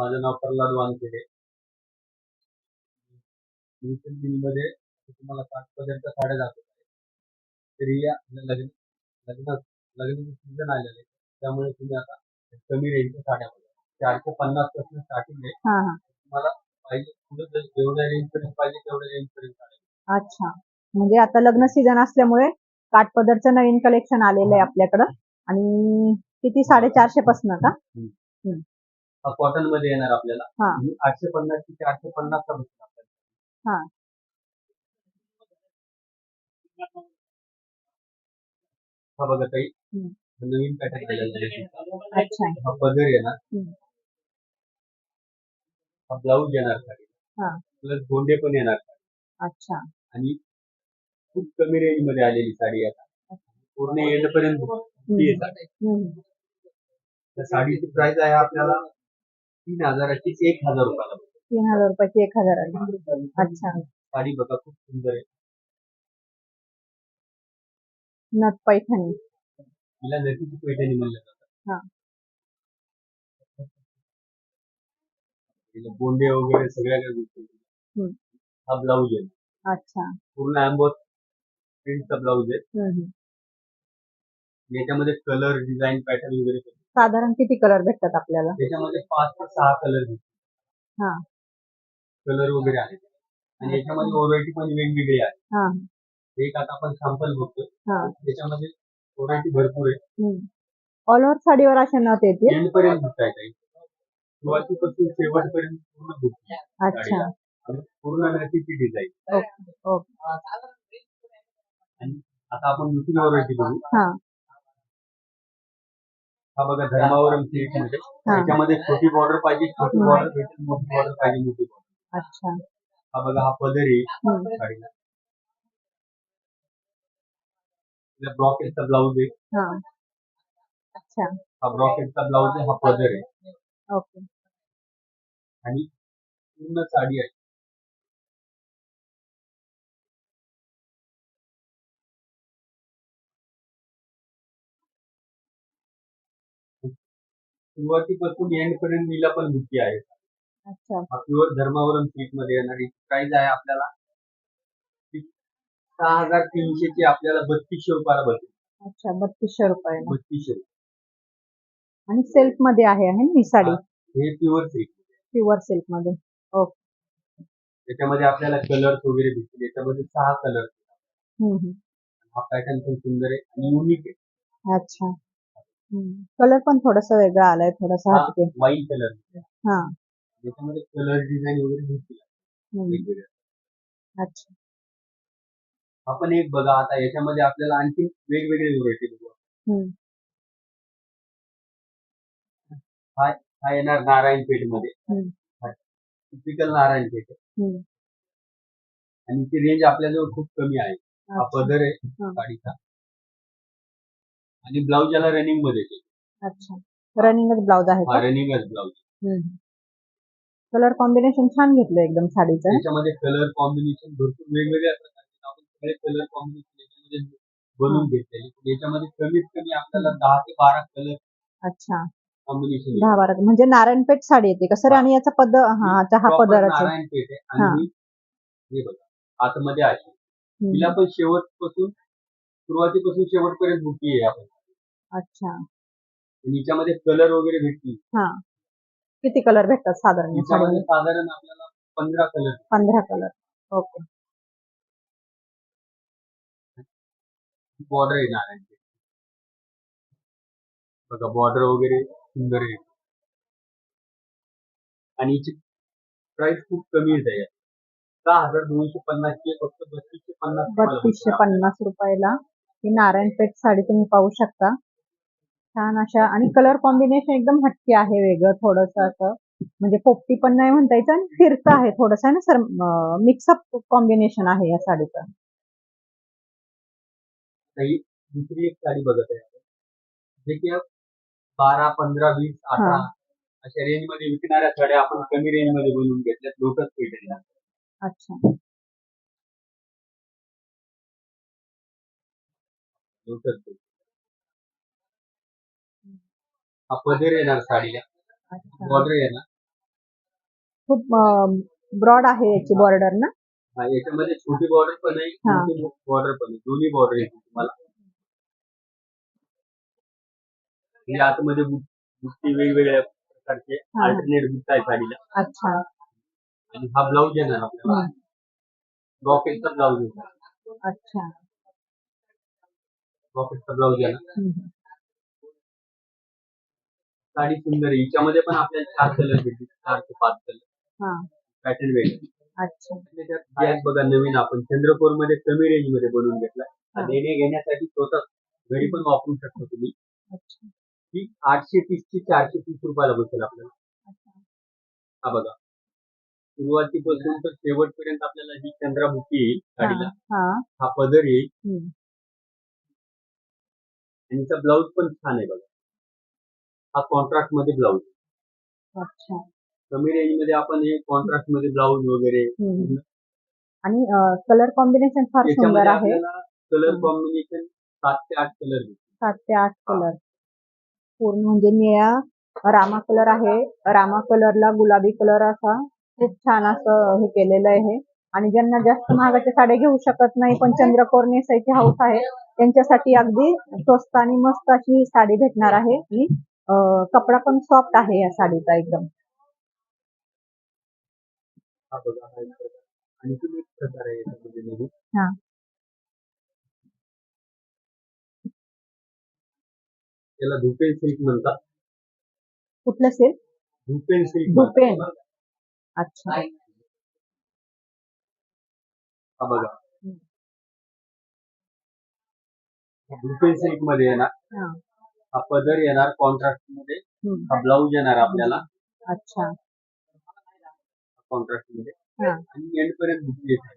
माझं नाव प्रल्हाद वानखेडे. मध्ये तुम्हाला साठ पर्यंत साड्या दाखवत आहे. तरी या लग्न लग्न लग्नाचं सीझन आलेलं आहे. त्यामुळे तुम्ही आता कमी रेंजच्या साड्या बघा. चारशे पन्नासपासून स्टार्टिंग आहे. हा हा. तुम्हाला पाहिजे पुढे जेवढ्या रेंज पर्यंत पाहिजे तेवढ्या रेंज पर्यंत साड्या अच्छा. म्हणजे आता लग्न सीझन असल्यामुळे काठपदरचं नवीन कलेक्शन आलेलं आहे आपल्याकडं. आणि किती? साडेचारशे पासन का? कॉटनमध्ये येणार आपल्याला हा. आणि आठशे पन्नास ते चारशे पन्नास चा बसणार आपल्याला हा. हा बघा हम्म. नवीन पॅटर्न अच्छा हा पदर येणार हम्म. हा ब्लाऊज येणार साडी हा. प्लस गोंडे पण येणार अच्छा आणि खूप कमी रेंजमध्ये आलेली साडी आहे आता पूर्ण एंड पर्यंत ती आहे साडी. हम्म. त्या साडीची प्राइस आहे आपल्याला तीन हजाराची एक हजार रुपयाला तीन हजार रुपयाची एक हजार अच्छा. साडी बघा खूप सुंदर आहे. नथ पैठणी. तिला नदीची पैठणी म्हणलं जातं. हा. तिला गोंडे वगैरे सगळ्या काही गोष्टी. हा ब्लाऊज आहे. अच्छा. पूर्ण अँबोस प्रिंटचा ब्लाऊज आहे. याच्यामध्ये कलर डिझाईन पॅटर्न वगैरे. साधारण किती कलर भेटतात आपल्याला? त्याच्यामध्ये पाच ते सहा कलर हा. कलर वगैरे आहेत. आणि याच्यामध्ये व्हरायटी पण वेगवेगळी आहे. हा. एक आता आपण सॅम्पल बघतोय. हा. त्याच्यामध्ये व्हरायटी भरपूर आहे. ऑल ओव्हर साडीवर अशा नथ येतील एंड पर्यंत काही. सुरुवातीपासून शेवटपर्यंत पूर्ण बुक अच्छा. आणि पूर्ण नथीची डिझाईन ओके. ओके. आणि आता आपण दुसरी व्हरायटी बघू. हा. हा बघा धर्मावरममध्ये. हा. त्याच्यामध्ये छोटी बॉर्डर पाहिजे छोटी. बॉर्डर भेटेल मोठी बॉर्डर पाहिजे मोठी बॉर्डर अच्छा. हा बघा हा पदर. आहे. साडीला ब्रॉकेटचा ब्लाऊज आहे. हा. अच्छा. हा ब्रॉकेटचा ब्लाऊज आहे हा पदर. आहे ओके. आणि पूर्ण साडी आहे. सुरुवातीपासून एंड पर्यंत नीला पण बुकी आहे. अच्छा. प्युअर धर्मावरममध्ये येणारी प्राइस आहे आपल्याला. ती सहा हजार तीनशे ची आपल्याला बत्तीसशे रुपयाला बसेल. अच्छा बत्तीसशे रुपयाला. बत्तीसशे रुपये. आणि सिल्कमध्ये आहे आहे ना ही साडी? हे प्युअर सिल्क प्युअर सिल्कमध्ये. ओके त्याच्यामध्ये आपल्याला कलर्स वगैरे भेटतील. याच्यामध्ये सहा कलर हम्म, हम्म. हा पॅटर्न पण सुंदर आहे आणि युनिक आहे. अच्छा. कलर पण थोडासा वेगळा आलाय थोडासा हा वाईन कलर हा. याच्यामध्ये कलर डिझाईन वगैरे. वेगवेगळ्या. अच्छा. आपण एक बघा आता याच्यामध्ये आपल्याला आणखी वेगवेगळे व्हरायटी बघू. हा हा येणार नारायणपेठमध्ये. हम्म. टिपिकल नारायणपेठ आहे. हम्म. आणि ती रेंज आपल्याजवळ खूप कमी आहे. हा पदर आहे. साडीचा. आणि ब्लाऊज याला रनिंगमध्ये. अच्छा. रनिंगच ब्लाउज आहे हा का रनिंगच ब्लाऊज कलर कॉम्बिनेशन छान घेतलं एकदम साडीचं. त्याच्यामध्ये कलर कॉम्बिनेशन भरपूर वेगवेगळ्या प्रकारचे आपण सगळे कलर कॉम्बिनेशन याच्यामध्ये बनवून घेतलेले याच्यामध्ये कमीत कमी आपल्याला दहा ते बारा कलर अच्छा. कॉम्बिनेशन दहा बारा म्हणजे नारायणपेठ साडी येते का? सर आणि याचा पद हा अच्छा हा पदराचा नारायणपेठ आहे हा. आणि हे. बघा आतमध्ये आहे. हम्म. तिला पण शेवटपासून सुरुवातीपासून शेवटपर्यंत बुकी आहे आपण. अच्छा. आणि हिच्यामध्ये कलर वगैरे भेटतील. हा. किती कलर भेटतात साधारण? या हिच्यामध्ये साडीमध्ये साधारण आपल्याला पंधरा कलर पंधरा कलर ओके. बॉर्डर आहे. नारायणपेठ बघा बॉर्डर वगैरे सुंदर आहे. आणि हिची प्राइस खूप कमी आहे. त्याच्यात सहा हजार दोनशे पन्नासची आहे, फक्त बत्तीसशे पन्नास बत्तीसशे. पन्नास रुपयाला. ही नारायणपेठ साडी तुम्ही पाहू शकता. छान अशा आणि कलर कॉम्बिनेशन एकदम हटके आहे वेगळं थोडस असं. म्हणजे पोपटी पण नाही म्हणता यायचं आणि फिरतं आहे थोडस आहे ना सर मिक्सअप कॉम्बिनेशन आहे या साडीचं. दुसरी एक साडी बघत आहे जे की बारा पंधरा वीस अठरा. अशा रेंजमध्ये विकणाऱ्या साड्या आपण कमी रेंजमध्ये बनवून घेतल्यात लोटस पेटेल अच्छा. लोटस हा पदर येणार साडीला. बॉर्डर येणार. खूप ब्रॉड आहे याची बॉर्डर ना? हा, याच्यामध्ये छोटी बॉर्डर पण आहे हा. मोठी बॉर्डर पण आहे. दोन्ही बॉर्डर येते तुम्हाला. म्हणजे आतमध्ये बु- बुट्टी वेगवेगळ्या प्रकारचे हा. अल्टरनेट बुट्ट आहे साडीला. अच्छा. आणि हा ब्लाऊज येणार आपल्याला. हम्म. रॉकेटचा ब्लाऊज येणार. अच्छा. रॉकेटचा ब्लाऊज येणार. हम्म. साडी सुंदर आहे. हिच्यामध्ये पण आपल्याला चार कलर भेटतील. चार ते पाच कलर हा. पॅटर्न भेटेल अच्छा. त्याच्यात गॅस बघा नवीन आपण चंद्रपूरमध्ये कमी रेंजमध्ये बनवून घेतला. हा. देणे घेण्यासाठी स्वतः घरी पण वापरू शकतो तुम्ही. अच्छा. ही आठशे तीस ची चारशे तीस रुपयाला बसेल आपल्याला. अच्छा. हा बघा. सुरुवातीपासून तर शेवटपर्यंत आपल्याला ही चंद्रामुखी येईल साडीला. हा. हा पदर येईल. हम्म. आणि हिचा ब्लाऊज पण छान आहे बघा. हा कॉन्ट्रास्टमध्ये ब्लाऊज अच्छा. कमी रेंजमध्ये आपण हे कॉन्ट्रास्टमध्ये ब्लाऊज वगैरे हम्म. आणि कलर कॉम्बिनेशन फार सुंदर त्याच्यामध्ये आहे. आपल्याला कलर हम्म. कॉम्बिनेशन सात ते आठ कलर सात ते आठ कलर पूर्ण म्हणजे निळा रामा कलर आहे. रामा कलरला गुलाबी कलर असा खूप छान असं हे केलेलं आहे. आणि ज्यांना जास्त महागाच्या साड्या घेऊ शकत नाही पण चंद्रकोर नेसायची हौस आहे त्यांच्यासाठी अगदी स्वस्त आणि मस्त अशी साडी भेटणार आहे. आणि अं, कपडा पण सॉफ्ट आहे या साडीचा एकदम. हा त्याला धुपेन सिल्क म्हणतात. कुठलं सेल धुपेन सिल्क धुपेन. अच्छा. हा बघा. धुपेन सिल्कमध्ये हा. हा पदर येणार कॉन्ट्रास्टमध्ये. हम्म. हा ब्लाऊज येणार आपल्याला. अच्छा. कॉन्ट्रास्टमध्ये. हा. आणि एंड पर्यंत बुटी येते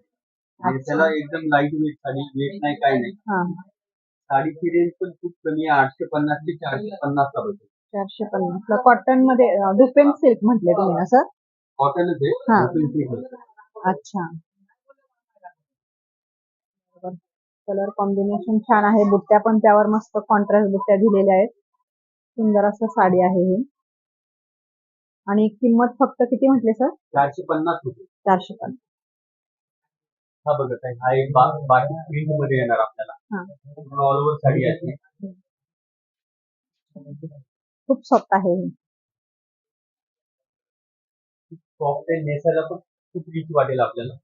आणि अच्छा. त्याला एकदम लाइट वेट साडी वेट नाही काय नाही. हा. साडीची रेंज पण खूप कमी आहे. आठशे पन्नास ते चारशे पन्नास ला बसेल चारशे पन्नास कॉटनमध्ये अं, सिल्क म्हटले तुम्ही सर कॉटनच आहे. हा. अच्छा. कलर कॉम्बिनेशन छान आहे. बुट्ट्या पण त्यावर मस्त कॉन्ट्रास्ट बुट्ट्या दिलेल्या आहेत. सुंदर असं साडी आहे ही. आणि किंमत फक्त किती म्हटले सर? चारशे पन्नास रुपये. चारशे पन्नास. हा बघत आहे हा एक बाकी प्रिंटमध्ये येणार आपल्याला. ऑल ओव्हर साडी अशी खूप सॉफ्ट आहे ही. सॉफ्ट आहे नेसायला पण खूप रिच वाटेल आपल्याला.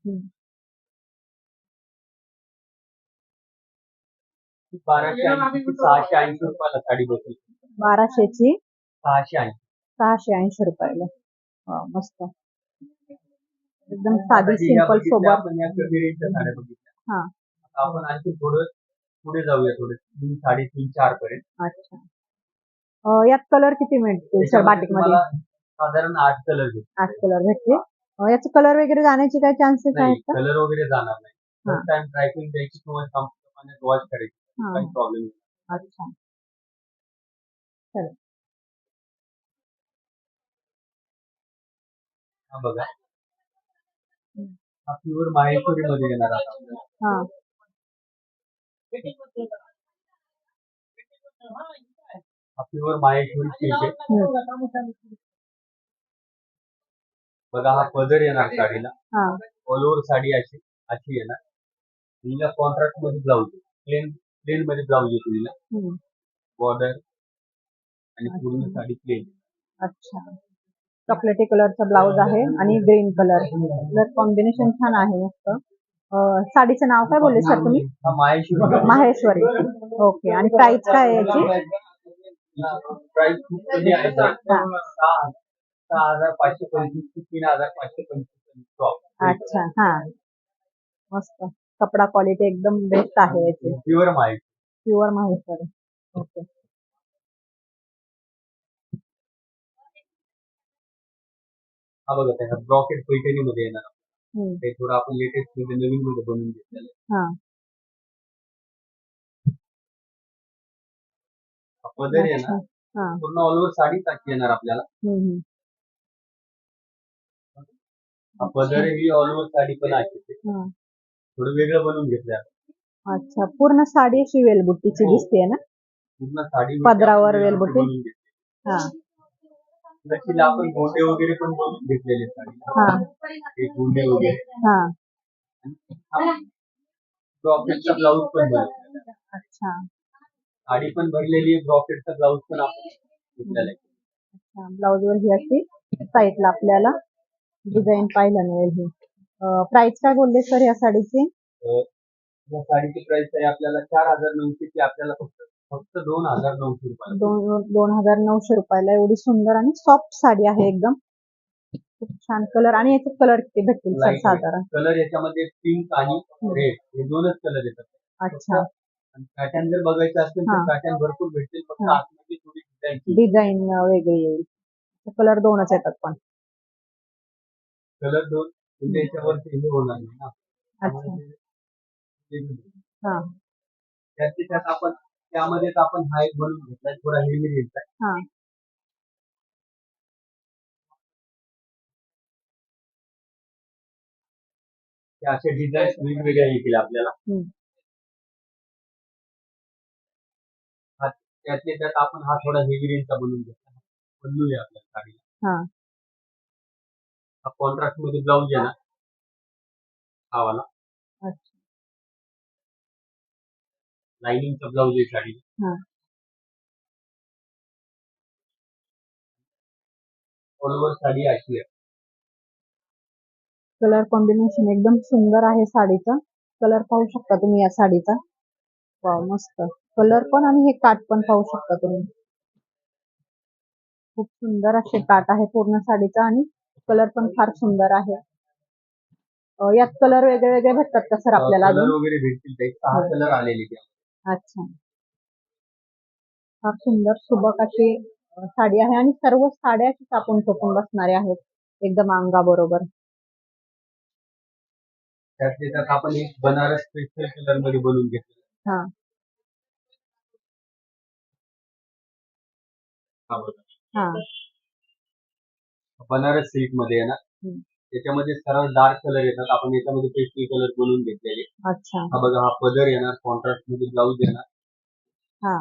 बाराशे ऐंशी सहाशे ऐंशी रुपयाला साडी बसेल बाराशेची? सहाशे ऐंशी. सहाशे ऐंशी रुपयाला. वा, मस्त. एकदम साधी आता या सिंपल बघितल्या सोबत आपण या कमी रेंजच्या साड्या बघितल्या. हा. आता आपण आणखी थोडं पुढे जाऊया थोडं तीन साडेतीन चार पर्यंत. अच्छा. अं, यात कलर किती मिळतील बाटिकमध्ये तुम्हाला साधारण आठ कलर भेटतील. आठ कलर भेटतील. अं, याचे कलर वगैरे जाण्याचे काय चान्सेस नाही आहेत का? कलर वगैरे जाणार नाही. हा. फर्स्ट टाइम ड्रायक्लिंग द्यायची किंवा संपूर्ण वॉश करायची. काही प्रॉब्लेम अच्छा. चला. हा बघा. हम्म. हा प्युअर माहेश्वरी मध्ये येणार आता? आपल्याला. हा हा प्युअर माहेश्वरी आहे. बघा हा पदर येणार साडीला. हा. ऑल ओव्हर साडी अशी अशी येणार. हिला कॉन्ट्रास्टमध्ये ब्लाऊज प्लेन प्लेन मध्ये ब्लाऊज येतो हम्म. बॉर्डर आणि पूर्ण साडी प्लेन अच्छा. चॉकलेटी कलरचा ब्लाउज आहे आणि ग्रीन कलर कलर कॉम्बिनेशन छान आहे मस्त. अं, साडीचं नाव काय बोलले सर तुम्ही? हा माहेश्वरी. माहेश्वरी. ओके आणि प्राइस काय आहे याची? प्राइस खूप कमी आहे सर. सहा सहा हजार पाचशे पंचवीस ते तीन हजार पाचशे पंचवीस टॉप अच्छा. हा. मस्त. कपडा क्वालिटी एकदम बेस्ट आहे याची. Pure Mahesh pure Maheshwari okay हा बघा त्या ब्रॉकेट पैठणी मध्ये येणार. हम्म. ते थोडं आपण लेटेस्टमध्ये नवीन मध्ये बनवून घेतलेलं आहे. हा. हा पदर येणार हा. पूर्ण ऑल ओव्हर साडी टाकी येणार आपल्याला. हम्म, हम्म. हा पदर ही ऑल ओव्हर साडी पण आहे. हा. थोडं वेगळं बनवून घेतलंय आपण. अच्छा पूर्ण साडी अशी वेलबुट्टीची हो. दिसते ना? पूर्ण साडी पदरावर आपण वेलबुट्टी? हा. आपण गोंडे वगैरे पण बनवून घेतलेले हा. ते गोंडे वगैरे. हा. ब्रॉकेटचा ब्लाऊज पण बनवलेला आहे. अच्छा. साडी पण भरलेली आहे ब्रॉकेटचा ब्लाऊज पण आपण घेतलेला आहे. ब्लाऊज वर ही अशी साईडला आपल्याला. डिझाईन पाहायला मिळेल ही. प्राइस काय बोलले सर या साडीची? या साडीची प्राइस आहे आपल्याला चार हजार नऊशे ची आपल्याला फक्त फक्त दोन हजार नऊशे रुपये दोन दोन हजार नऊशे रुपयाला. एवढी सुंदर आणि सॉफ्ट साडी आहे एकदम. खूप छान कलर आणि याचे कलर किती भेटतील सर Light साधारण? कलर याच्यामध्ये पिंक आणि रेड हे दोनच कलर येतात. अच्छा. आणि पॅटर्न जर बघायचं असेल तर हा. पॅटर्न भरपूर भेटतील. फक्त हा. आतमध्ये थोडी डिझाईन डिझाईन वेगळी येईल. कलर दोनच येतात पण. कलर दोन याच्यावर हे होणार नाही ना. अच्छा. त्यामुळे ते- ते- हा. त्यातल्या त्यात आपण त्यामध्येच आपण हा एक बनवून घेतलाय थोडा हेवी रेटचा हा. असे डिझाईन वेगवेगळ्या येतील आपल्याला. त्यातल्या त्यात आपण हा थोडा हेवी रेंजचा बनवून घेतला. आहे आपल्या साडीला. हा कॉन्ट्रास्टमध्ये ब्लाऊज ना. हा वाला अच्छा लाइनिंगचा ब्लाऊज आहे साडी. हा. ऑल ओव्हर साडी अशी आहे. कलर कॉम्बिनेशन एकदम सुंदर आहे साडीचं. कलर पाहू शकता तुम्ही या साडीचा. वाव मस्त. कलर पण आणि हे काठ पण पाहू शकता तुम्ही. खूप सुंदर असे काठ आहे पूर्ण साडीचा आणि कलर पण फार सुंदर आहे. अं, यात कलर वेगळे वेगळे भेटतात का सर आपल्याला कलर अजून? वगैरे भेटतील ते. सहा कलर आलेले ते. अच्छा. फार सुंदर सुबक अशी अं, साडी आहे आणि सर्व साड्या अशी कापून चोपून बसणाऱ्या आहेत. एकदम अंगाबरोबर. त्यातले त्यात आपण एक बनारस स्पेशल कलरमध्ये बनवून हा. हा बघा. हा. बनारस सिल्कमध्ये आहे ना हम्म. त्याच्यामध्ये सरळ डार्क कलर येतात. आपण याच्यामध्ये पेस्टल कलर बनवून घेतलेले. अच्छा. हा बघा हा पदर येणार कॉन्ट्रास्टमध्ये ब्लाऊज येणार हा.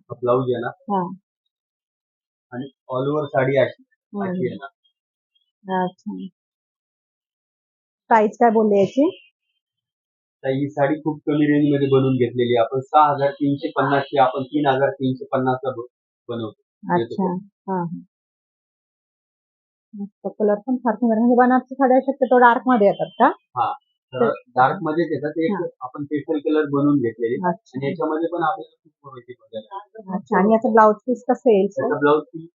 हा ब्लाऊज येणार हा. आणि ऑल ओव्हर साडी अशी हम्म. येणार अच्छा. प्राइस काय बोलले याची? तर ही साडी खूप कमी रेंजमध्ये बनवून घेतलेली आहे. आपण सहा हजार तीनशे पन्नास ची आपण तीन हजार तीनशे पन्नास ला बनवतो. अच्छा. हा हा. मस्त कलर पण फार सुंदर म्हणजे बनारसी साड्या शक्यतो डार्कमध्ये येतात का? तर डार्क मध्येच येतात. एक. आपण पेस्टल कलर बनवून घेतलेले. आणि अच्छा याच्यामध्ये पण आपल्याला खूप व्हरायटी बघायला अच्छा आणि याचं ब्लाउज पीस कसं येईल? ब्लाऊज पीस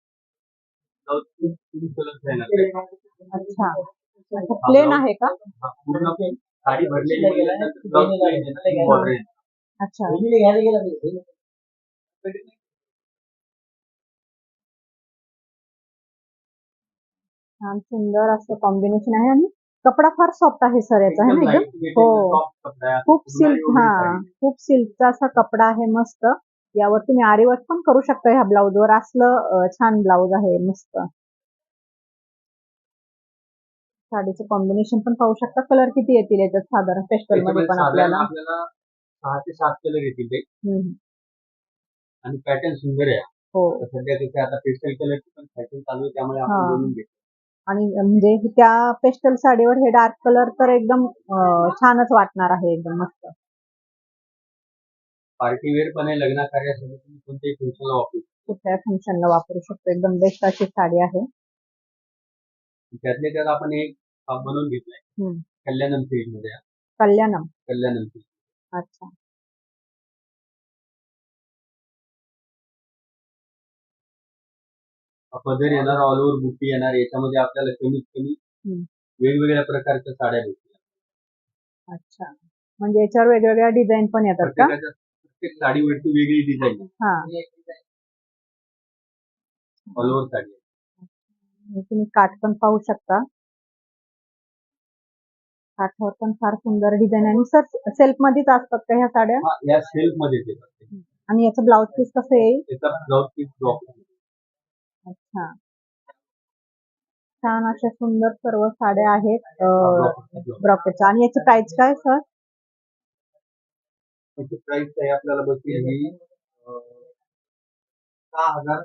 ब्लाऊज पीस तीन कलर येणार अच्छा. प्लेन आहे का? हा, पूर्ण साडी भरलेली ब्लाऊज border आहे. अच्छा. छान सुंदर असं कॉम्बिनेशन आहे आणि कपडा फार सॉफ्ट आहे सर याचा है ना एकदम हो. आहे. खूप सिल्क हा. खूप सिल्कचा असा कपडा आहे मस्त. यावर तुम्ही आरीवर्क पण करू शकता ह्या ब्लाउज वर. असलं छान ब्लाउज आहे मस्त. साडीचं कॉम्बिनेशन पण पाहू शकता. कलर किती येतील याच्यात साधारण? पेस्टलमध्ये पण आपल्याला. सहा ते सात कलर येतील. आणि पॅटर्न सुंदर आहे. हो. सध्या आहे, आता पेस्टल कलरची पण फॅशन चालू आहे त्यामुळे आपण आणि म्हणजे त्या पेस्टल साडीवर हे डार्क कलर तर एकदम छानच वाटणार आहे एकदम मस्त पार्टी वेअर पण लग्न कार्यासाठी तुम्ही कोणत्याही फंक्शनला वापरू शकता. कुठल्या फंक्शनला वापरू शकतो एकदम बेस्ट अशी साडी आहे त्यातल्या त्यात आपण एक बनवून घेतलाय. कल्याणम सिल्कमध्ये. कल्याणम कल्याणम सिल्क अच्छा पदर येणार ऑल ओव्हर बुट्टी येणार याच्यामध्ये आपल्याला कमीत कमी हम्म. वेगवेगळ्या प्रकारच्या साड्या भेटतील. अच्छा. म्हणजे याच्यावर वेगवेगळ्या डिझाईन पण येतात का? प्रत्येकाच्या प्रत्येक साडीवरती वेगळी डिझाईन हा. ऑल ओव्हर साडी आहे. आणि तुम्ही काठ पण पाहू शकता. काठावर पण फार सुंदर डिझाईन आणि सर सेल्फ मध्येच असतात का ह्या साड्या? हा, या सेल्फमध्ये येतात आणि याचं ब्लाउज पीस कसं येईल? त्याचा ब्लाऊज पीस ड्रॉप अच्छा. छान अशा सुंदर सर्व साड्या आहेत ब्रॉकेटच्या आणि याची प्राइस काय सर त्याची प्राइस आहे आपल्याला बसली अं, सहा हजार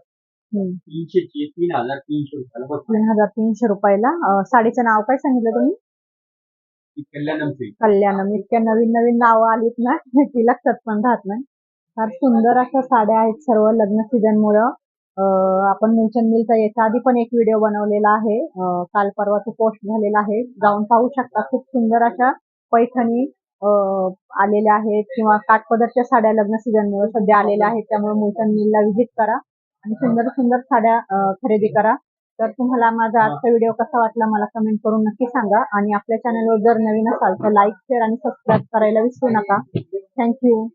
हम्म. तीनशेची आहे, तीन हजार तीनशे रुपयाला बस तीन हजार तीनशे रुपयाला. अं, साडीचं नाव काय सांगितलं तुम्ही? कल्याणम सिल्क कल्याणम. इतक्या नवीन नवीन नावं आलीत ना की लक्षात पण राहत नाही. फार सुंदर अशा साड्या आहेत सर्व लग्न सीझन मुळे. आपण मुलचंद मिलचा याच्या आधी पण एक व्हिडिओ बनवलेला आहे. काल परवा तो पोस्ट झालेला आहे. जाऊन पाहू शकता. खूप सुंदर अशा पैठणी आलेल्या आहेत. किंवा काठपदरच्या साड्या लग्न सीझन मुळे सध्या आलेल्या आहेत. त्यामुळे मुलचंद मिलला व्हिजिट करा. आणि सुंदर सुंदर साड्या खरेदी करा. तर तुम्हाला माझा आजचा व्हिडिओ कसा वाटला मला कमेंट करून नक्की सांगा. आणि आपल्या चॅनलवर जर नवीन असाल तर लाईक शेअर आणि सबस्क्राईब करायला विसरू नका. थँक्यू